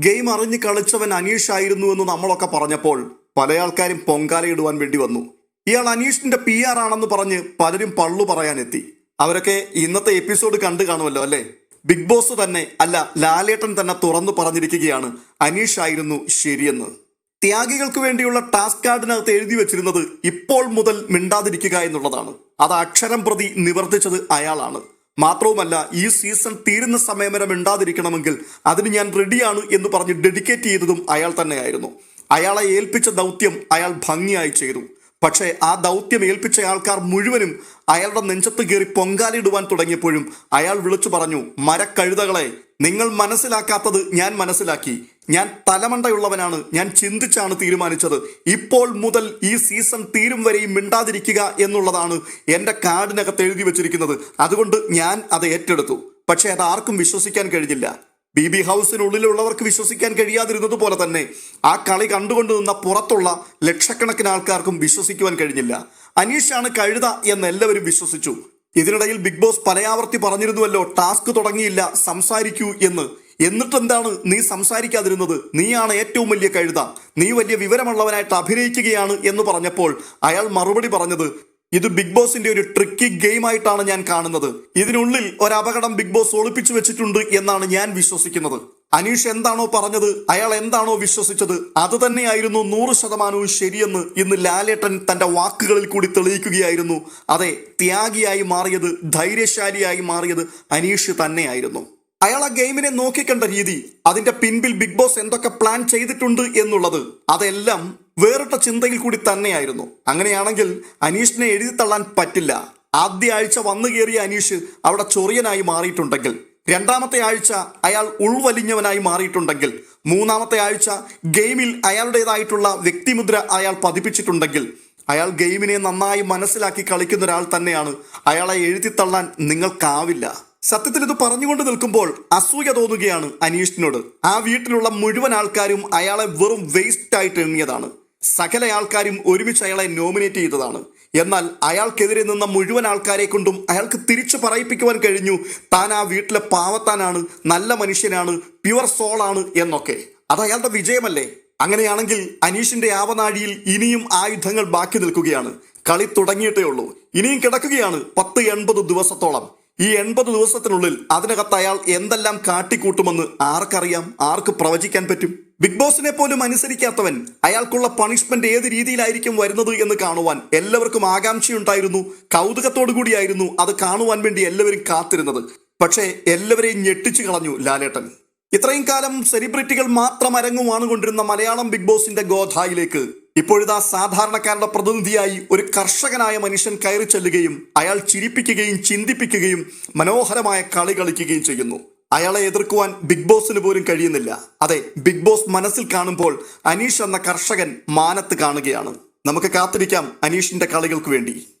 Game അറിഞ്ഞ് കളിച്ചവൻ അനീഷ് ആയിരുന്നു എന്ന് നമ്മളൊക്കെ പറഞ്ഞപ്പോൾ പല ആൾക്കാരും പൊങ്കാലയിടുവാൻ വേണ്ടി വന്നു. ഇയാൾ അനീഷിന്റെ പി ആർ ആണെന്ന് പറഞ്ഞ് പലരും പള്ളു പറയാനെത്തി. അവരൊക്കെ ഇന്നത്തെ എപ്പിസോഡ് കണ്ടു കാണുമല്ലോ അല്ലേ? ബിഗ് ബോസ് തന്നെ അല്ല ലാലേട്ടൻ തന്നെ തുറന്നു പറഞ്ഞിരിക്കുകയാണ് അനീഷ് ആയിരുന്നു ശരിയെന്ന്. ത്യാഗികൾക്ക് വേണ്ടിയുള്ള ടാസ്ക് കാർഡിനകത്ത് എഴുതി വെച്ചിരുന്നത് ഇപ്പോൾ മുതൽ മിണ്ടാതിരിക്കുക എന്നുള്ളതാണ്. അത് അക്ഷരം പ്രതി നിവർത്തിച്ചത് അയാളാണ്. മാത്രവുമല്ല ഈ സീസൺ തീരുന്ന സമയം വരെ മിണ്ടാതിരിക്കണമെങ്കിൽ അതിന് ഞാൻ റെഡിയാണ് എന്ന് പറഞ്ഞ് ഡെഡിക്കേറ്റ് ചെയ്തതും അയാൾ തന്നെയായിരുന്നു. അയാളെ ഏൽപ്പിച്ച ദൗത്യം അയാൾ ഭംഗിയായി ചെയ്തു. പക്ഷേ ആ ദൗത്യം ഏൽപ്പിച്ച ആൾക്കാർ മുഴുവനും അയാളുടെ നെഞ്ചത്ത് കയറി പൊങ്കാലിടുവാൻ തുടങ്ങിയപ്പോഴും അയാൾ വിളിച്ചു പറഞ്ഞു മരക്കഴുതകളെ നിങ്ങൾ മനസ്സിലാക്കാത്തത് ഞാൻ മനസ്സിലാക്കി. ഞാൻ തലമണ്ടയുള്ളവനാണ്. ഞാൻ ചിന്തിച്ചാണ് തീരുമാനിച്ചത്. ഇപ്പോൾ മുതൽ ഈ സീസൺ തീരും വരെയും മിണ്ടാതിരിക്കുക എന്നുള്ളതാണ് എന്റെ കാർഡിനകത്ത് എഴുതി വെച്ചിരിക്കുന്നത്. അതുകൊണ്ട് ഞാൻ അത് ഏറ്റെടുത്തു. പക്ഷേ അത് ആർക്കും വിശ്വസിക്കാൻ കഴിഞ്ഞില്ല. ബി ബി ഹൗസിനുള്ളിലുള്ളവർക്ക് വിശ്വസിക്കാൻ കഴിയാതിരുന്നത് പോലെ തന്നെ ആ കളി കണ്ടുകൊണ്ട് നിന്ന പുറത്തുള്ള ലക്ഷക്കണക്കിന് ആൾക്കാർക്കും വിശ്വസിക്കുവാൻ കഴിഞ്ഞില്ല. അനീഷാണ് കഴുത എന്ന് എല്ലാവരും വിശ്വസിച്ചു. ഇതിനിടയിൽ ബിഗ് ബോസ് പലയാവർത്തി പറഞ്ഞിരുന്നുവല്ലോ ടാസ്ക് തുടങ്ങിയില്ല സംസാരിക്കൂ എന്ന്. എന്നിട്ട് എന്താണ് നീ സംസാരിക്കാതിരുന്നത്? നീയാണ് ഏറ്റവും വലിയ കഴുത. നീ വലിയ വിവരമുള്ളവനായിട്ട് അഭിനയിക്കുകയാണ് എന്ന് പറഞ്ഞപ്പോൾ അയാൾ മറുപടി പറഞ്ഞത് ഇത് ബിഗ് ബോസിന്റെ ഒരു ട്രിക്കി ഗെയിം ആയിട്ടാണ് ഞാൻ കാണുന്നത്. ഇതിനുള്ളിൽ ഒരു അപകടം ബിഗ് ബോസ് ഒളിപ്പിച്ചു വെച്ചിട്ടുണ്ട് എന്നാണ് ഞാൻ വിശ്വസിക്കുന്നത്. അനീഷ് എന്താണോ പറഞ്ഞത് അയാൾ എന്താണോ വിശ്വസിച്ചത് അത് തന്നെയായിരുന്നു നൂറ് ശതമാനവും ശരിയെന്ന് ഇന്ന് ലാലേട്ടൻ തന്റെ വാക്കുകളിൽ കൂടി തെളിയിക്കുകയായിരുന്നു. അതെ ത്യാഗിയായി മാറിയത് ധൈര്യശാലിയായി മാറിയത് അനീഷ് തന്നെയായിരുന്നു. അയാൾ ആ ഗെയിമിനെ നോക്കിക്കണ്ട രീതി അതിന്റെ പിൻപിൽ ബിഗ് ബോസ് എന്തൊക്കെ പ്ലാൻ ചെയ്തിട്ടുണ്ട് എന്നുള്ളത് അതെല്ലാം വേറിട്ട ചിന്തയിൽ കൂടി തന്നെയായിരുന്നു. അങ്ങനെയാണെങ്കിൽ അനീഷിനെ എഴുതി തള്ളാൻ പറ്റില്ല. ആദ്യ ആഴ്ച വന്നു കയറിയ അനീഷ് അവിടെ ചൊറിയനായി മാറിയിട്ടുണ്ടെങ്കിൽ രണ്ടാമത്തെ ആഴ്ച അയാൾ ഉൾവലിഞ്ഞവനായി മാറിയിട്ടുണ്ടെങ്കിൽ മൂന്നാമത്തെ ആഴ്ച ഗെയിമിൽ അയാളുടേതായിട്ടുള്ള വ്യക്തിമുദ്ര അയാൾ പതിപ്പിച്ചിട്ടുണ്ടെങ്കിൽ അയാൾ ഗെയിമിനെ നന്നായി മനസ്സിലാക്കി കളിക്കുന്ന ഒരാൾ തന്നെയാണ്. അയാളെ എഴുതിത്തള്ളാൻ നിങ്ങൾക്കാവില്ല. സത്യത്തിൽ ഇത് പറഞ്ഞുകൊണ്ട് നിൽക്കുമ്പോൾ അസൂയ തോന്നുകയാണ് അനീഷിനോട്. ആ വീട്ടിലുള്ള മുഴുവൻ ആൾക്കാരും അയാളെ വെറും വേസ്റ്റ് ആയിട്ട് എണ്ണിയതാണ്. സകല ആൾക്കാരും ഒരുമിച്ച് അയാളെ നോമിനേറ്റ് ചെയ്തതാണ്. എന്നാൽ അയാൾക്കെതിരെ നിന്ന മുഴുവൻ ആൾക്കാരെ കൊണ്ടും അയാൾക്ക് തിരിച്ചു പറയിപ്പിക്കുവാൻ കഴിഞ്ഞു. താൻ ആ വീട്ടിലെ പാവത്താനാണ് നല്ല മനുഷ്യനാണ് പ്യുവർ സോളാണ് എന്നൊക്കെ. അത് അയാളുടെ വിജയമല്ലേ? അങ്ങനെയാണെങ്കിൽ അനീഷിന്റെ ആവനാഴിയിൽ ഇനിയും ആയുധങ്ങൾ ബാക്കി നിൽക്കുകയാണ്. കളി തുടങ്ങിയിട്ടേ ഉള്ളൂ. ഇനിയും കിടക്കുകയാണ് പത്ത് എൺപത് ദിവസത്തോളം. ഈ എൺപത് ദിവസത്തിനുള്ളിൽ അതിനകത്ത് അയാൾ എന്തെല്ലാം കാട്ടിക്കൂട്ടുമെന്ന് ആർക്കറിയാം? ആർക്ക് പ്രവചിക്കാൻ പറ്റും? ബിഗ് ബോസിനെ പോലും അനുസരിക്കാത്തവൻ അയാൾക്കുള്ള പണിഷ്മെന്റ് ഏത് രീതിയിലായിരിക്കും വരുന്നത് എന്ന് കാണുവാൻ എല്ലാവർക്കും ആകാംക്ഷയുണ്ടായിരുന്നു. കൗതുകത്തോടു കൂടിയായിരുന്നു അത് കാണുവാൻ വേണ്ടി എല്ലാവരും കാത്തിരുന്നത്. പക്ഷേ എല്ലാവരെയും ഞെട്ടിച്ചു കളഞ്ഞു ലാലേട്ടൻ. ഇത്രയും കാലം സെലിബ്രിറ്റികൾ മാത്രം അരങ്ങുവാണ് കൊണ്ടിരുന്ന മലയാളം ബിഗ് ബോസിന്റെ ഗോധായിലേക്ക് ഇപ്പോഴിതാ സാധാരണക്കാരുടെ പ്രതിനിധിയായി ഒരു കർഷകനായ മനുഷ്യൻ കയറി ചെല്ലുകയും അയാൾ ചിരിപ്പിക്കുകയും ചിന്തിപ്പിക്കുകയും മനോഹരമായ കളി കളിക്കുകയും ചെയ്യുന്നു. അയാളെ എതിർക്കുവാൻ ബിഗ് ബോസിന് പോലും കഴിയുന്നില്ല. അതെ ബിഗ് ബോസ് മനസ്സിൽ കാണുമ്പോൾ അനീഷ് എന്ന കർഷകൻ മാനത്ത് കാണുകയാണ്. നമുക്ക് കാത്തിരിക്കാം അനീഷിന്റെ കളികൾക്ക് വേണ്ടി.